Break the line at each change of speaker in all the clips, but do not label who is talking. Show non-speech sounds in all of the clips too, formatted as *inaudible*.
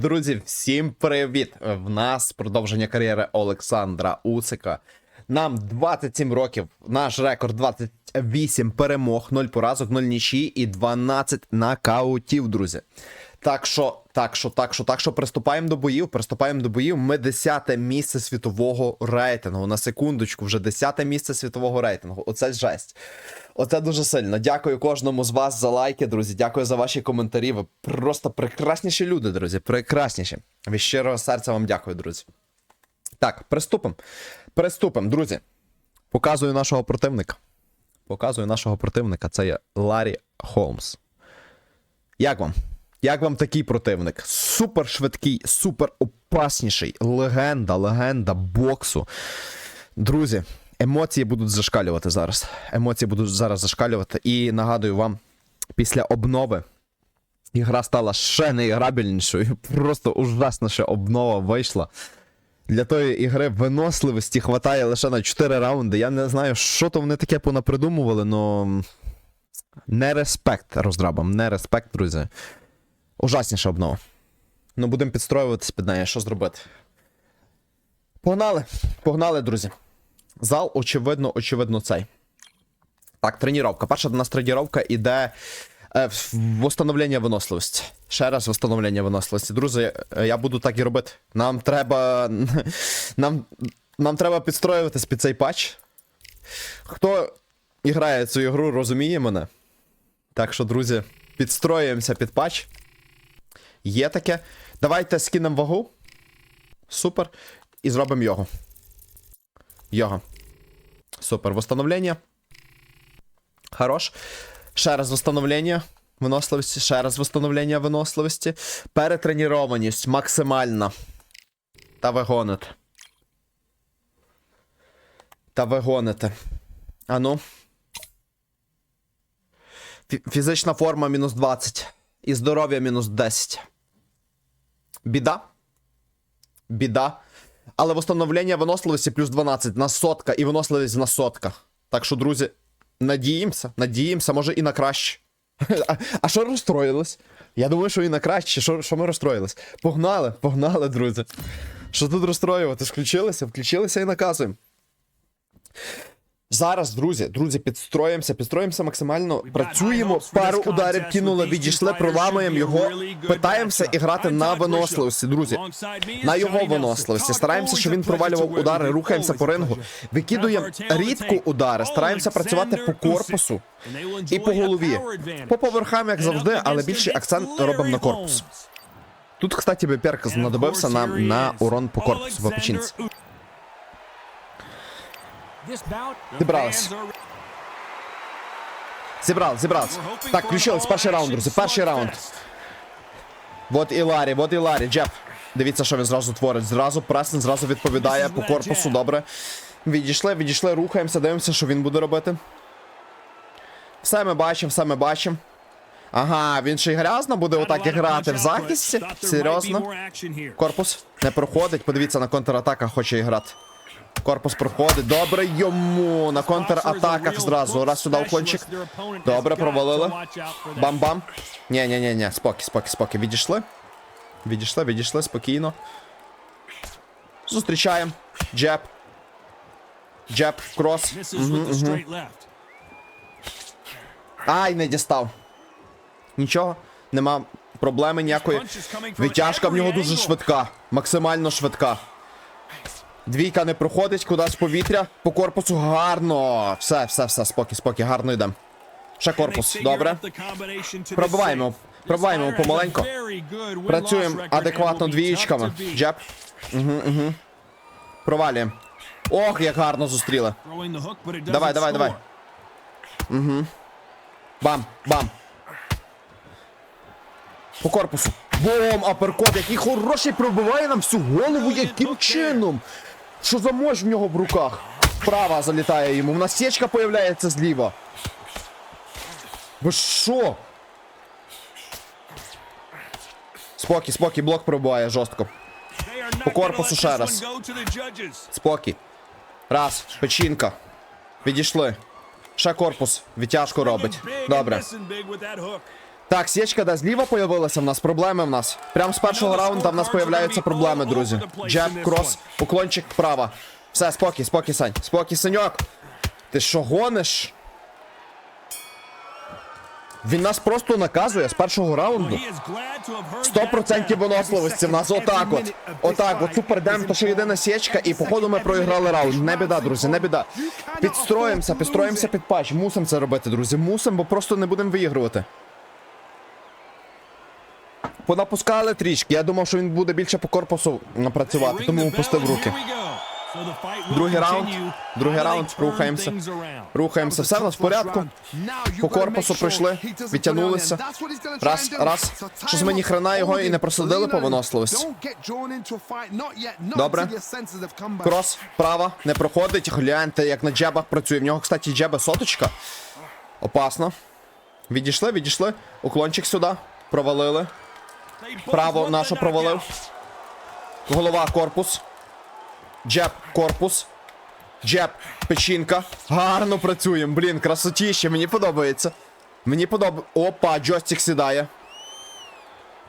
Друзі, всім привіт! В нас продовження кар'єри Олександра Усика. Нам 27 років, наш рекорд 28 перемог, 0 поразок, 0 нічі і 12 нокаутів, друзі. Так що, так що, так що, так що приступаємо до боїв, приступаємо до боїв. Ми 10 місце світового рейтингу. На секундочку, вже 10 місце світового рейтингу. Оце жесть. Оце дуже сильно. Дякую кожному з вас за лайки, друзі. Дякую за ваші коментарі. Ви просто прекрасніші люди, друзі. Прекрасніші. Від щирого серця вам дякую, друзі. Так, приступимо. Приступимо, друзі. Показую нашого противника. Показую нашого противника. Це є Ларі Холмс. Як вам? Як вам такий противник? Супер швидкий, супер опасніший. Легенда, легенда боксу. Друзі, емоції будуть зашкалювати зараз. Емоції будуть зараз зашкалювати. І нагадую вам, після обнови ігра стала ще неіграбельнішою. *laughs* Просто ужасніша обнова вийшла. Для тої ігри виносливості хватає лише на 4 раунди. Я не знаю, що то вони таке понапридумували, но. Не респект роздрабам, не респект, друзі. Ужасніша обнова. Ну, будемо підстроюватись під неї, що зробити. Погнали, погнали, друзі. Зал, очевидно, очевидно, цей. Так, тренування. Перша до нас тренування іде е, восстановлення виносливості. Ще раз восстановлення виносливості. Друзі, е, я буду так і робити. Нам треба. *laughs* Нам, нам треба підстроюватись під цей патч. Хто грає цю ігру, розуміє мене. Так що, друзі, підстроюємося під патч. Є таке. Давайте скинемо вагу. Супер. І зробимо його. Його. Супер. Восстановлення. Хорош. Ще раз восстановлення виносливості. Ще раз восстановлення виносливості. Перетренірованість максимальна. Та ви гоните. Та ви гоните. Ану. Фізична форма мінус 20. І здоров'я мінус 10. Біда. Біда. Але восстановлення виносливості плюс 12 на сотка і виносливість на сотка. Так що, друзі, надіємося, надіємося, може і на краще. А, що розстроїлись? Я думаю, що і на краще. Що ми розстроїлись? Погнали, погнали, друзі. Що тут розстроювати? Включилися, включилися і наказуємо. Зараз, друзі, друзі, підстроїмося, підстроїмося максимально. Працюємо, пару ударів кинули, відійшли, проламуємо його. Питаємося і грати на виносливості, друзі. На його виносливості. Стараємося, щоб він провалював удари, рухаємося по рингу. Викидуємо рідко удари, стараємося працювати по корпусу і по голові. По поверхам, як завжди, але більший акцент робимо на корпус. Тут, кстати, Беперк знадобився нам на урон по корпусу в печінці. Зібрались. Зібрали, зібрались. Так, включились. Перший раунд, друзі. Перший раунд. Вот і Ларі, вот і Ларі. Джеб. Дивіться, що він зразу творить. Зразу пресен, зразу відповідає по корпусу. Добре. Відійшли, відійшли, рухаємося, дивимося, що він буде робити. Все ми бачимо, все ми бачимо. Ага, він ще й грязно буде отак і грати в захисті. Серйозно. Корпус не проходить. Подивіться, на контратаках хоче і грати. Корпус проходить. Добре йому. На контратаках зразу. Раз сюди уклончик. Добре, провалили. Бам-бам. ні ні ні ні спокій, спокій, спокій. Відійшли. Відійшли, відійшли, спокійно. Зустрічаємо. Джеб. Джеб, крос. Ай, не дістав. Нічого, нема проблеми ніякої. Витяжка в нього дуже швидка. Максимально швидка. Двійка не проходить, кудись повітря. По корпусу гарно. Все, все, все, спокій, спокій, гарно йдемо. Ще корпус, добре. Пробиваємо, пробиваємо помаленько. Працюємо адекватно двієчками. Джеб. Угу, угу. Провалюємо. Ох, як гарно зустріли.
Давай, давай, давай.
Бам, бам. По корпусу. Бом, аперкот, який хороший пробиває нам всю голову, яким чином? Що за мощь в нього в руках? Права залітає йому. В нас сечка появляється зліва. Ви що? Спокій, спокій, блок пробиває жорстко.
По корпусу ще раз.
Спокій. Раз, печінка. Відійшли. Ще корпус. Відтяжку робить. Добре. Так, січка де зліва появилася в нас, проблеми в нас. Прямо з першого раунду в нас появляються проблеми, друзі. Джеб, крос, уклончик вправо. Все, спокій, спокій, Сань. Спокій, Саньок. Ти що гониш? Він нас просто наказує з першого раунду. 100% виносливості в нас отак от. Отак, от супер дем, то що єдина січка, і походу ми проіграли раунд. Не біда, друзі, не біда. Підстроїмося, підстроїмося під патч. Мусимо це робити, друзі. Мусимо, бо просто не будемо виігрувати. Понапускали трішки. Я думав, що він буде більше по корпусу напрацювати, тому опустив руки. Другий раунд. Другий раунд. Рухаємося. Рухаємося. Все в нас в порядку. По корпусу пройшли, відтягнулися. Раз, раз. Щось ми ні хрена його і не просадили по виносливості. Добре. Крос, права, не проходить. Гляньте, як на джебах працює. В нього, кстати, джеба соточка. Опасно. Відійшли, відійшли. Уклончик сюди. Провалили. Право нашу провалив. Голова, корпус. Джеб, корпус. Джеб, печінка. Гарно працюємо. Блін, красотіще, мені подобається. Мені подобається. Опа, джойстик сідає.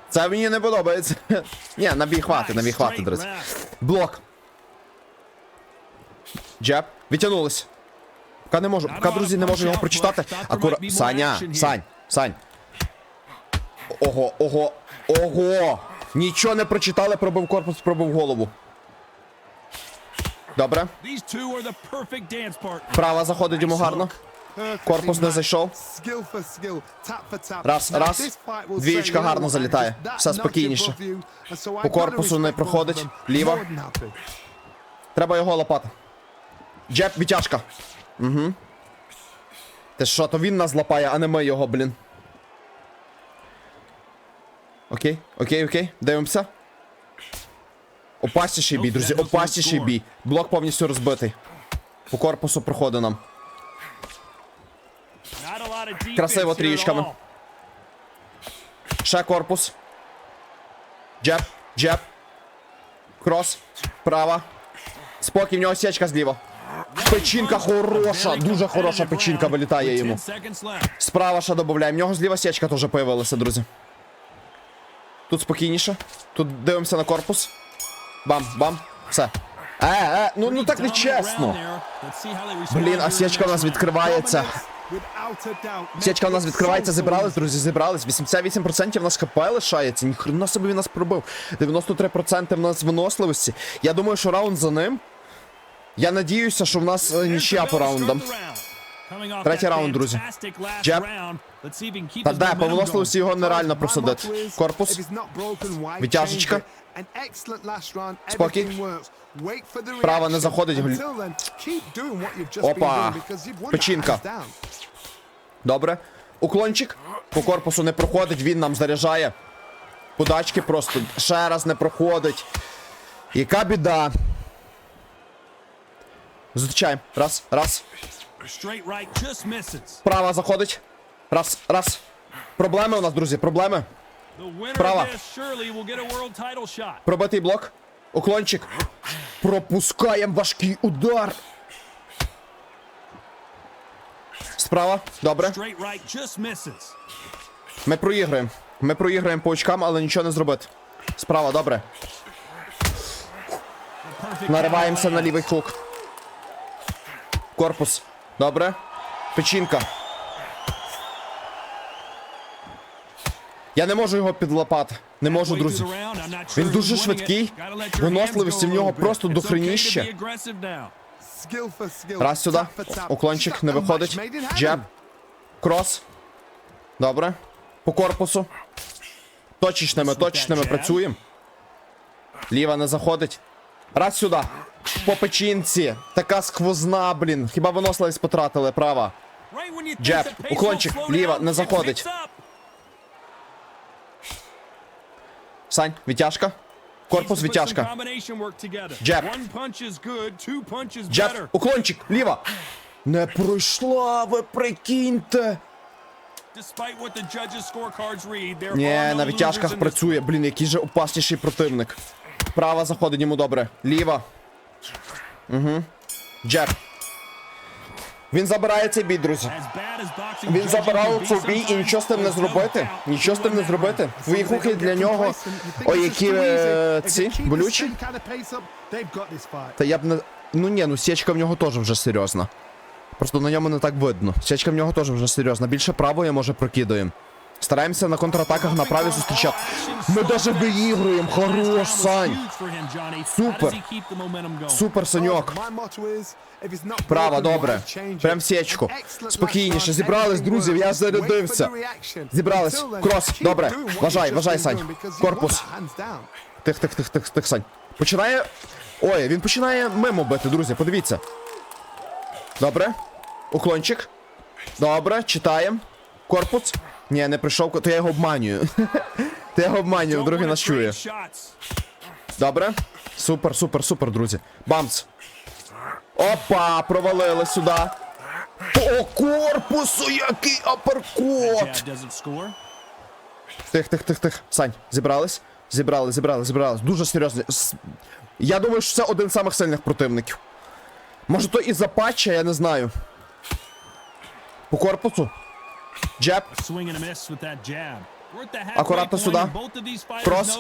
Це мені не подобається. *laughs* Ні, набій хвати, набій хвати, друзі. Блок. Джеб. Відтягнулись. Поки не можу. Поки, друзі, не можу його прочитати. Акура... Саня, Сань, Сань. Ого, ого, ого! Нічого не прочитали, пробив корпус, пробив голову. Добре. Права заходить йому гарно. Корпус не зайшов. Раз, раз. Двієчка гарно залітає. Все спокійніше. По корпусу не проходить. Ліва. Треба його лопати. Джеб, відтяжка. Угу. Ти що, то він нас лапає, а не ми його, блін. Окей, окей, окей. Дивимося. Опасніший бій, друзі, опасніший бій. Блок повністю розбитий. По корпусу проходить нам.
Красиво трієчками.
Ще корпус. Джеб, джеб. Крос. Права. Спокій, в нього сечка зліва. Печінка хороша, дуже хороша печінка вилітає йому. Справа ще додаємо. В нього зліва сечка теж появилася, друзі. Тут спокійніше. Тут дивимося на корпус. Бам, бам. Все. Е, е, ну, ну так не чесно. Блін, а сечка у нас відкривається. Сечка у нас відкривається, зібрались, друзі, зібрались. 88% в нас хп лишається. Ніхрена собі він нас пробив. 93% в нас виносливості. Я думаю, що раунд за ним. Я надіюся, що в нас е, нічия по раундам.
Третій раунд, друзі. Джеб.
Та де, по виносливості його нереально просадити. Корпус. Відтяжечка. Спокій.
Право не заходить.
Опа. Печінка. Добре. Уклончик. По корпусу не проходить, він нам заряджає. Подачки просто ще раз не проходить. Яка біда. Зустрічаємо. Раз, раз. Права заходить. Раз, раз. Проблеми у нас, друзі, проблеми.
Право.
Пробитий блок. Уклончик. Пропускаємо важкий удар. Справа. Добре. Ми проіграємо. Ми проіграємо по очкам, але нічого не зробити. Справа, добре. Нариваємося на лівий хук. Корпус. Добре. Печінка. Я не можу його підлапати. Не можу, друзі.
Він дуже швидкий. Виносливості в нього просто дохреніще.
Раз сюди. Уклончик не виходить. Джеб. Крос. Добре. По корпусу. Точечними, точечними працюємо. Ліва не заходить. Раз сюди. По печінці. Така сквозна, блін. Хіба виносливість потратили, права.
Джеб, уклончик, ліва, не заходить.
Сань, відтяжка. Корпус відтяжка. Джеб. Джеб. Уклончик, ліва. Не пройшла, ви прикиньте. Ні, на відтяжках працює. Блін, який же опасніший противник. Права заходить йому добре. Ліва. Угу. Джеб. Він забирає цей бій, друзі. Він забирав цей бій і нічого з тим не зробити. Нічого з тим не зробити. Твої хуки для нього. Ой, які е, ці болючі. Та я б не. Ну ні, ну січка в нього теж вже серйозна. Просто на ньому не так видно. Січка в нього теж вже серйозна. Більше правої, може, прокидаємо. Стараємося на контратаках на праві зустрічати. Ми даже виігруємо. Хорош, Сань. Супер. Супер, Саньок. Право, добре. Прям сечку. Спокійніше. Зібрались, друзі, я зарядився. Зібрались. Крос. Добре. Вважай, вважай, Сань. Корпус. Тих, тих, тих, тих, тих, Сань. Починає. Ой, він починає мимо бити, друзі, подивіться. Добре. Уклончик. Добре, читаємо. Корпус. Ні, не прийшов, то я його обманюю. *laughs* Я його обманюю, другий нас чує. Добре. Супер, супер, супер, друзі. Бамс. Опа, провалили сюди. По корпусу, який апперкот! Тих, тих, тих, тих. Сань, зібрались? Зібрали, зібрали, зібрались. Дуже серйозно. Я думаю, що це один з самих сильних противників. Може то і за патча, я не знаю. По корпусу. Джеб. Акуратно сюди. Крос.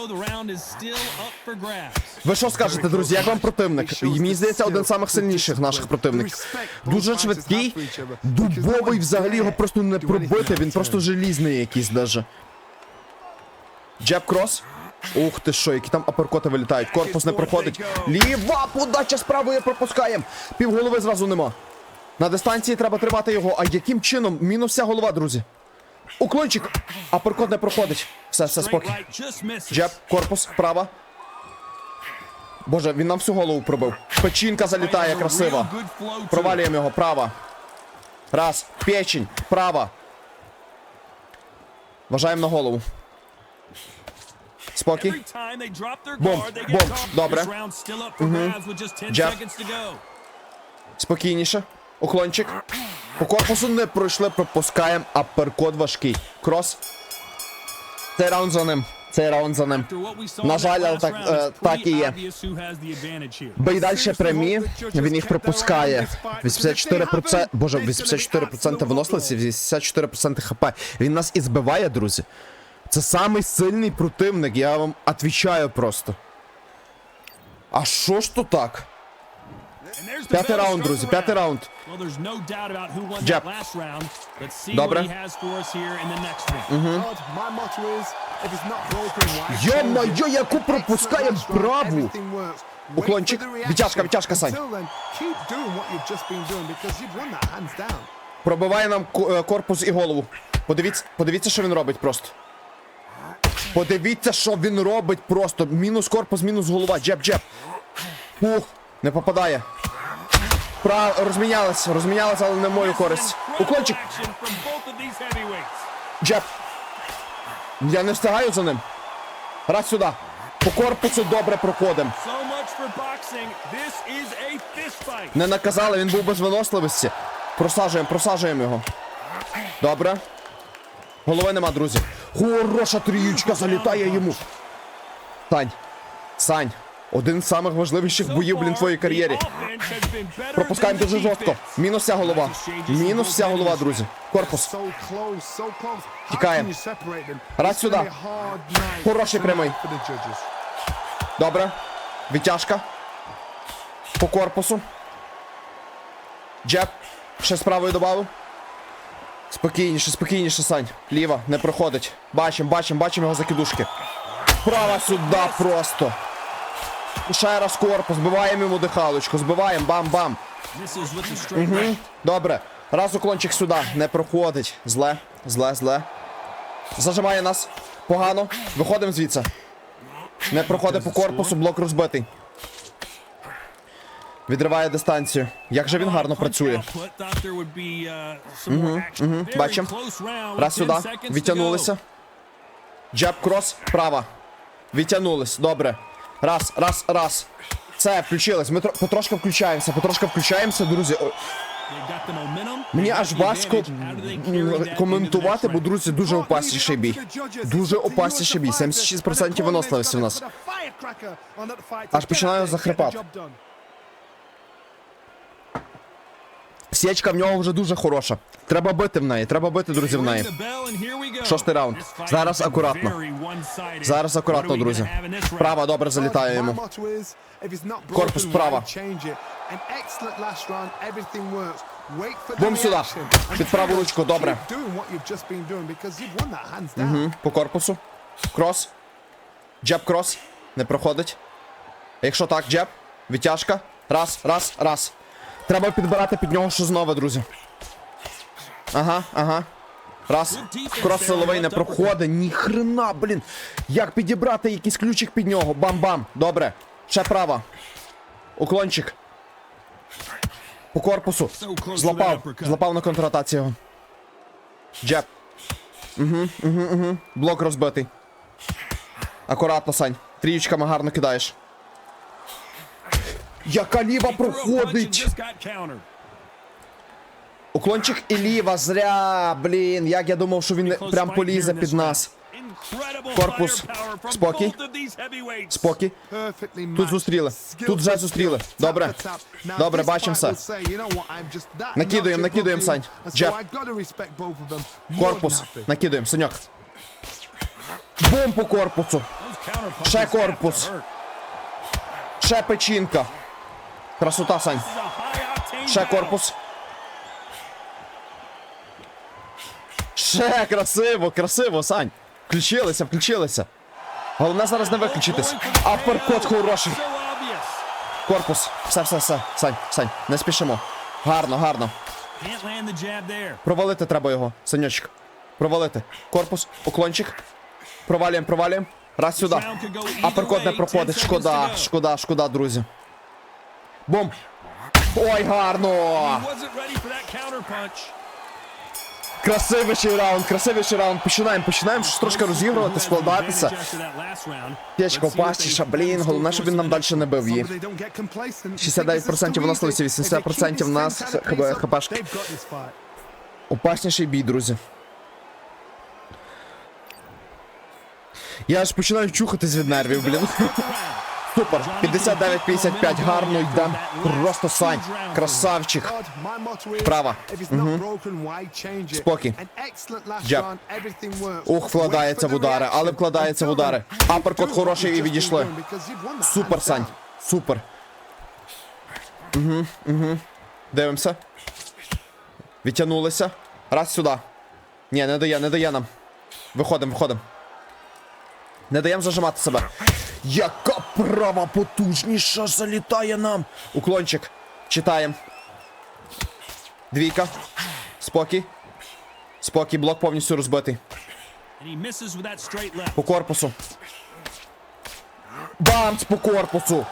Ви що скажете, друзі? Як вам противник? Мені здається, один з самих сильніших наших противників. Дуже швидкий, дубовий взагалі його просто не пробити, він просто желізний якийсь даже. Джеб крос. Ух ти що, які там аперкоти вилітають. Корпус не проходить. Ліва подача з правої пропускаємо. Півголови зразу нема. На дистанції треба тримати його. А яким чином? Мінус вся голова, друзі. Уклончик. Аперкот не проходить. Все, все, спокій. Джеб, корпус, права. Боже, він нам всю голову пробив. Печінка залітає красиво. Провалюємо його, права. Раз, печень, права. Вважаємо на голову. Спокій.
Бом, бом, добре.
Джеб. Спокійніше. Уклончик. По корпусу не пройшли, пропускаємо. Аперкот важкий. Крос. Цей раунд за ним. Цей раунд за ним.
На жаль, але так, е, так і є.
Бей далі прямі, він їх пропускає. 84%, боже, 84% виносливості, 84% хп. Він нас і збиває, друзі. Це самий сильний противник, я вам отвічаю просто. А що ж то так?
П'ятий раунд, друзі, п'ятий раунд.
Джеб. Добре.
Добре.
Йо-моє, яку пропускає праву! Уклончик. Відтяжка, відтяжка, Сань. Пробиває нам е, корпус і голову. Подивіться, подивіться, що він робить просто. Подивіться, що він робить просто. Мінус корпус, мінус голова. Джеб, джеб. Ух, не попадає. Пра... Розмінялись, розмінялись, але не мою користь. Уклончик, джеб. Я не встигаю за ним. Раз сюди. По корпусу добре проходимо. Не наказали, він був без виносливості. Просажуємо, просажуємо його. Добре. Голови нема, друзі. Хороша тріючка залітає йому. Сань. Сань. Один з самих важливіших боїв, блін, твоїй кар'єрі. Пропускаємо дуже жорстко. Мінус вся голова. Мінус вся голова, друзі. Корпус. Тікаємо. Раз сюди. Хороший прямий. Добре. Відтяжка. По корпусу. Джеб. Ще з правої добавив. Спокійніше, спокійніше, Сань. Ліва, не проходить. Бачим, бачим, бачим його закидушки. Права сюди просто. Ще раз корпус, збиваємо йому дихалочку, збиваємо, бам-бам. Угу. Добре. Раз уклончик сюди. Не проходить. Зле, зле, зле. Зажимає нас. Погано. Виходимо звідси. Не проходить по корпусу, блок розбитий. Відриває дистанцію. Як же він гарно працює. Бачим. Раз сюди. Відтягнулися. Джеб крос. Права. Відтягнулись. Добре. Раз, раз, раз. Це, включилось. Ми тро- потрошки включаємося, потрошки включаємося, друзі.
Мені аж важко
коментувати, бо, друзі, дуже опасніший бій. Дуже опасніший бій. 76% виносливості в нас. Аж починаю захрипати. Січка в нього вже дуже хороша. Треба бити в неї, треба бити, друзі, в неї. Шостий раунд. Зараз акуратно. Зараз акуратно, друзі. Права добре залітає йому.
Корпус
справа.
Бум сюди.
Під праву ручку, добре.
Угу.
По корпусу. Крос. Джеб крос. Не проходить. Якщо так, джеб. Відтяжка. Раз, раз, раз. Треба підбирати під нього що знову, друзі. Ага, ага. Раз. Крос силовий не проходить. Ніхрена, блін. Як підібрати якийсь ключик під нього? Бам-бам. Добре. Ще права. Уклончик. По корпусу. Злапав. Злапав на контратаці його. Джеб. Угу, угу, угу. Блок розбитий. Акуратно, Сань. Трієчками гарно кидаєш. Яка ліва проходить! Уклончик і ліва, зря, блін. Як я думав, що він прям полізе під нас. Корпус. Спокій. Спокій.
Тут зустріли. Тут вже зустріли. Добре. Добре, бачимося.
Накидуємо, накидуємо, Сань. Джеб. Корпус. Накидуємо, Саньок. Бум по корпусу. Ще корпус. Ще печінка. Красота, Сань. Ще корпус. Ще красиво, красиво, Сань. Включилися, включилися. Головне зараз не виключитись. Апперкот хороший. Корпус. Все, все, все. Сань, Сань, не спішимо. Гарно, гарно. Провалити треба його, Санечок. Провалити. Корпус, уклончик. Провалюємо, провалюємо. Раз сюди. Апперкот не проходить. Шкода, шкода, шкода, друзі. Бум. Ой, гарно! Красивіший раунд, красивіший раунд. Починаємо, починаємо щось трошки розігрувати, складатися. Печка впастіша, блін, головне, щоб він нам далі не бив її. 69% у нас 80% у нас хп- хпшки. Опасніший бій, друзі. Я аж починаю чухатись від нервів, блін. Супер, 59-55, гарно йдем. Просто Сань, красавчик. Права. Спокій. Джеб. Ух, вкладається в удари, але вкладається в удари. Аперкот хороший і відійшли. Супер, Сань. Супер. Угу, угу. Дивимося. Відтягнулися. Раз сюди. Ні, не дає, не дає нам. Виходимо, виходимо. Не даємо зажимати себе. Яка права потужніша залітає нам. Уклончик. Читаємо. Двійка. Спокій. Спокій, блок повністю розбитий. По корпусу. Бамц по корпусу.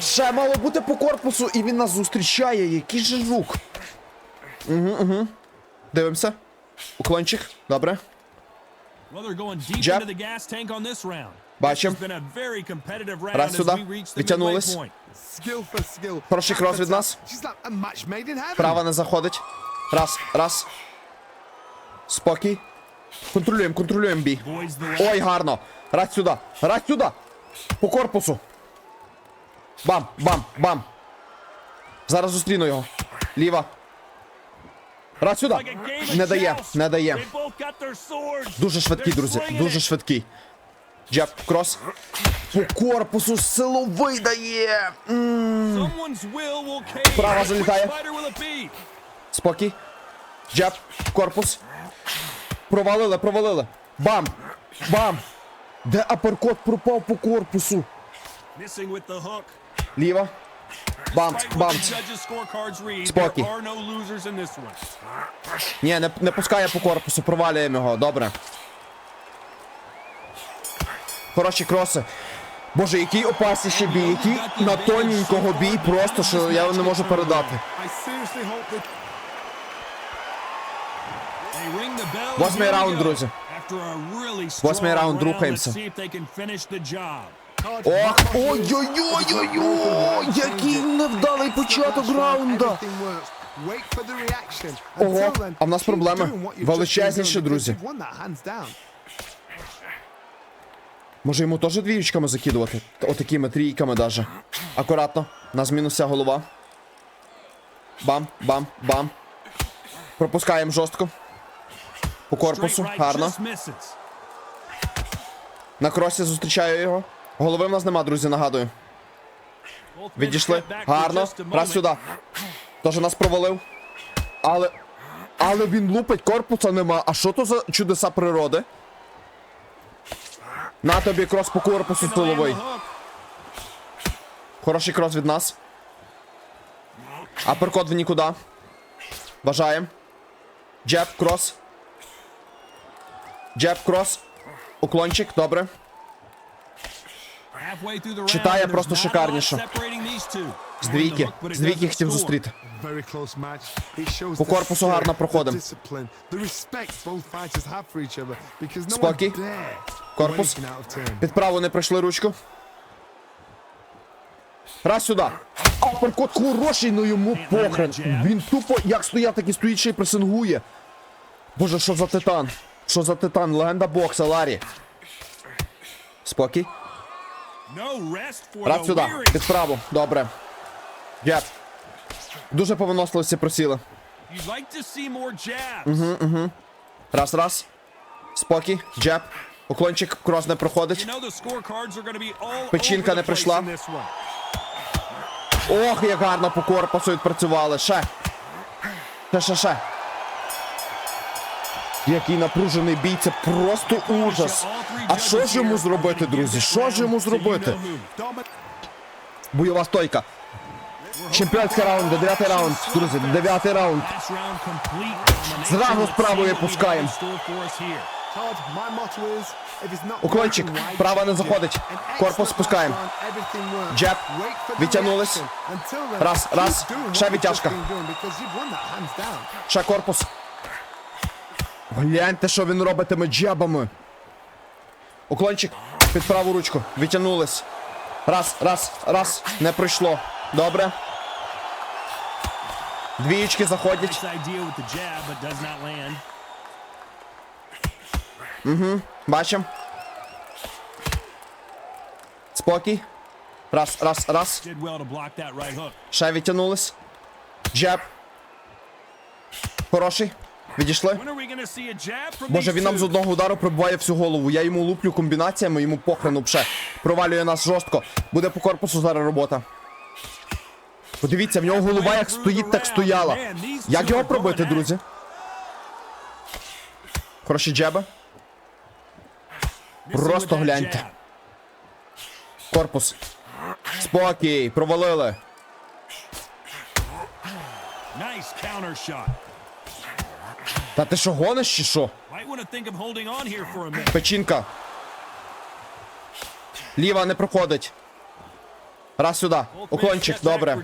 Ще мало бути по корпусу, і він нас зустрічає. Який же звук. Угу, угу. Дивимося. Уклончик. Добре. Джеб. Бачим. Раз сюди. Відтягнулись. Хороший крос від нас. Права не заходить. Раз, раз. Спокій. Контролюємо, контролюємо бій. Ой, гарно. Раз сюди. Раз сюди. По корпусу. Бам, бам, бам. Зараз зустріну його. Ліва. Раз сюди. Не дає, не дає. Дуже швидкий, друзі. Дуже швидкий. Джеб, крос. По корпусу силовий дає. М.
Право залітає.
Спокій. Джеб, корпус. Провалили, провалили. Бам! Бам! Де аперкот пропав по корпусу? Ліва. Бамц, бамц. Спокій. Ні, не, не пускає по корпусу, провалюємо його, добре. Хороші кроси. Боже, який опасніший бій, який на тоненького бій, просто що я не можу передати.
Восьмий раунд, друзі.
Восьмий раунд, рухаємося. Ох, ой-ой-ой-ой-ой! Який невдалий початок раунда! Ого, а в нас проблеми. Величезніші, друзі. Може йому теж двіючками закидувати? Отакими трійками даже. Акуратно. Нас мінуся голова. Бам, бам, бам. Пропускаємо жорстко. По корпусу. Гарно. На кросі зустрічаю його. Голови в нас нема, друзі, нагадую. Відійшли. Гарно. Раз сюди. Тоже нас провалив. Але. Але він лупить, корпуса нема. А що то за чудеса природи? На тобі крос по корпусу силовий. Хороший крос від нас. Аперкот в нікуди. Бажаємо. Джеб, крос. Джеб, крос. Уклончик, добре. Читає просто шикарніше. З двійки. З двійки хотів зустріти. По корпусу гарно проходимо. Спокій. Корпус. Під праву не пройшли ручку. Раз сюди. Аперкот хороший, ну йому похрен. Він тупо як стояв, так і стоїть ще й пресингує. Боже, що за титан? Що за титан? Легенда бокса, Ларі. Спокій. Раз сюди. Під праву. Добре. Джеб. Дуже по виносливості просіли.
More jabs.
Раз, раз. Спокій. Джеб. Уклончик, крос не проходить. Печінка не прийшла. Ох, як гарно по корпусу відпрацювали. Ще. Ще, ще, ще. Який напружений бій, це просто ужас. А що ж йому зробити, друзі? Що ж йому зробити? Бойова стойка. Чемпіонський раунд, дев'ятий раунд, друзі, дев'ятий раунд. Зразу з правої пускаємо. Уклончик, права не заходить. Корпус спускаємо. Джеб. Відтягнулись. Раз, раз. Ще відтяжка. Ще корпус. Гляньте, що він робить тими джебами. Уклончик під праву ручку. Відтягнулись. Раз, раз, раз. Не пройшло. Добре.
Does not land.
Бачим. Спокій. Раз, раз, раз. Ще відтягнулись. Джеб. Хороший. Відійшли. Боже, він нам з одного удару пробиває всю голову. Я йому луплю комбінаціями, йому похрену пше. Провалює нас жорстко. Буде по корпусу зараз робота. Подивіться, в нього голова як стоїть, так стояла. Як його пробити, друзі? Хороші.
Missing
Просто гляньте. Корпус. Спокій, провалили. Та ти що гониш чи що? Печінка. Ліва не проходить. Раз сюди. Уклончик, добре.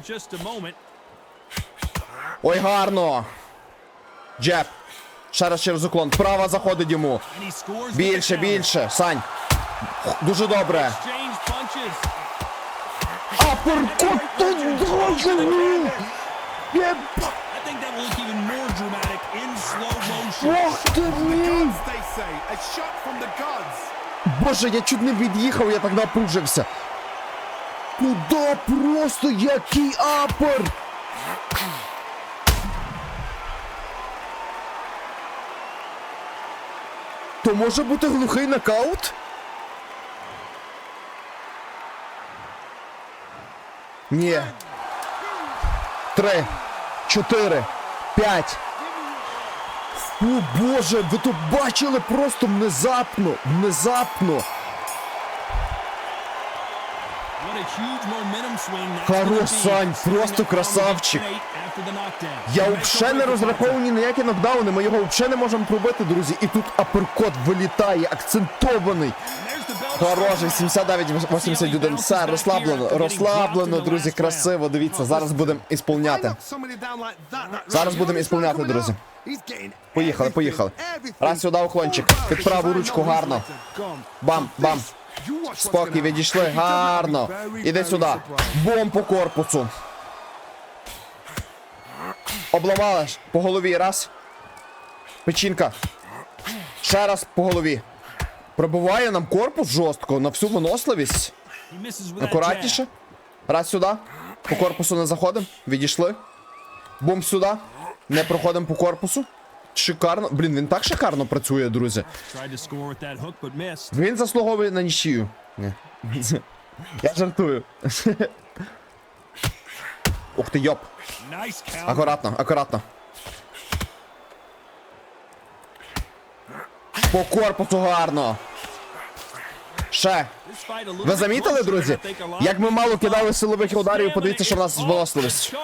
Ой, гарно. Джеб. Ще раз через уклон. Права заходить йому. Більше, більше. Сань. Дуже добре. Аперкот тут
motion.
Ох ти мій! Боже, я чуть не від'їхав, я так напружився. Куда просто який апер? То може бути глухий нокаут? Ні. Три, чотири, п'ять. О боже, ви то бачили просто внезапно, внезапно. Хорош, Сань, просто красавчик. Я взагалі не ні на які нокдауни, ми його взагалі не можемо пробити, друзі. І тут аперкот вилітає, акцентований. Хороший, 79-81. Все, розслаблено, розслаблено, друзі, красиво. Дивіться, зараз будемо ісполняти. Зараз будемо ісполняти, друзі. Поїхали, поїхали. Раз сюди уклончик, під праву ручку, гарно. Бам, бам. Спокій, відійшли, гарно. Іди сюди. Бом по корпусу. Обламали по голові. Раз. Печінка. Ще раз по голові. Пробиває нам корпус жорстко на всю виносливість. Акуратніше. Раз сюди. По корпусу не заходимо. Відійшли. Бум сюди. Не проходимо по корпусу. Шикарно. Блін, він так шикарно працює, друзі. Він заслуговує на нічию. Ні. *laughs* Я жартую. *laughs* Ух ти, йоп. Акуратно, акуратно. По корпусу гарно. Ще. Ви замітили, друзі? Як ми мало кидали силових ударів, подивіться, що в нас
Stamina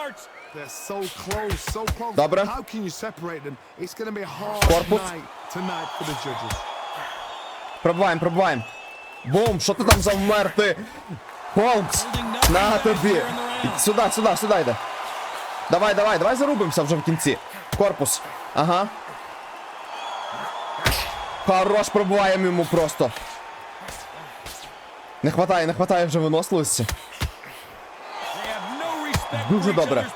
Добре. Корпус. Пробиваємо, пробиваємо. Бум, що ти там завмер ти? Холмс, на тобі. Сюди, сюди, сюди йде. Давай, давай, давай зарубимося вже в кінці. Корпус. Ага. Хорош, пробиваємо йому просто. Не хватає, не хватає вже виносливості. Дуже добре.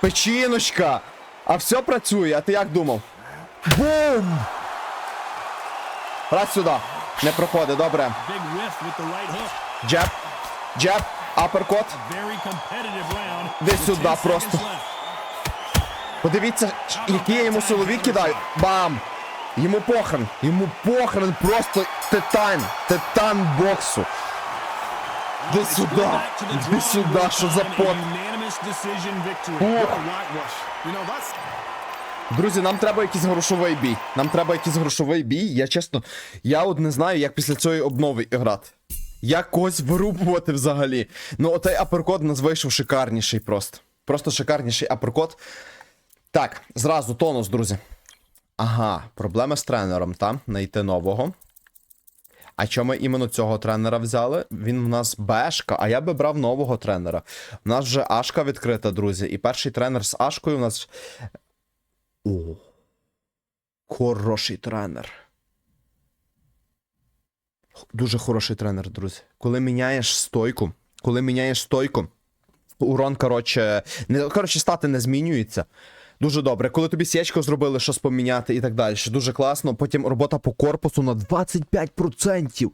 Печіночка! А все працює, а ти як думав? Бум! Раз сюди. Не проходить, добре. Джеб. Джеб. Аперкот. Десь сюди просто. Подивіться, які я йому силові кидаю. Бам! Йому похрен. Йому похрен просто титан. Титан боксу. Іди сюди. Іди сюди, що за пот. Друзі, нам треба якийсь грошовий бій. Нам треба якийсь грошовий бій. Я чесно, я от не знаю, як після цієї обнови грати. Як когось вирубувати взагалі. Ну, отей аперкот нас вийшов шикарніший просто. Просто шикарніший аперкот. Так, зразу тонус, друзі. Ага, проблема з тренером, там, знайти нового. А чому іменно цього тренера взяли? Він в нас Бешка, а я би брав нового тренера. У нас вже Ашка відкрита, друзі. І перший тренер з Ашкою у нас о. Хороший тренер. Дуже хороший тренер, друзі. Коли міняєш стойку, коли міняєш стойку, урон, коротше, не, коротше, стати не змінюється. Дуже добре. Коли тобі січку зробили, щось поміняти і так далі. Дуже класно. Потім робота по корпусу на 25%.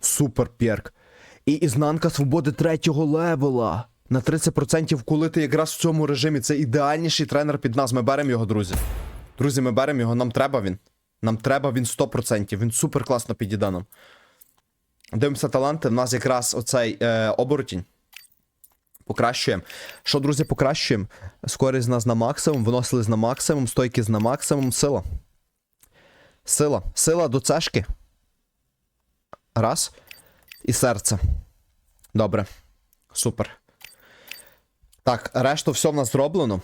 Супер перк. І ізнанка свободи третього левела. На 30%, коли ти якраз в цьому режимі. Це ідеальніший тренер під нас. Ми беремо його, друзі. Друзі, ми беремо його, нам треба він. Нам треба він 100%. Він супер класно підійде нам. Дивимося таланти. У нас якраз оцей е, оборотінь. Покращуємо. Що, друзі, покращуємо? Скорість з нас на максимум, виносились на максимум, стойкість на максимум, сила. Сила. Сила до цешки. Раз. І серце. Добре. Супер. Так, решту все в нас зроблено.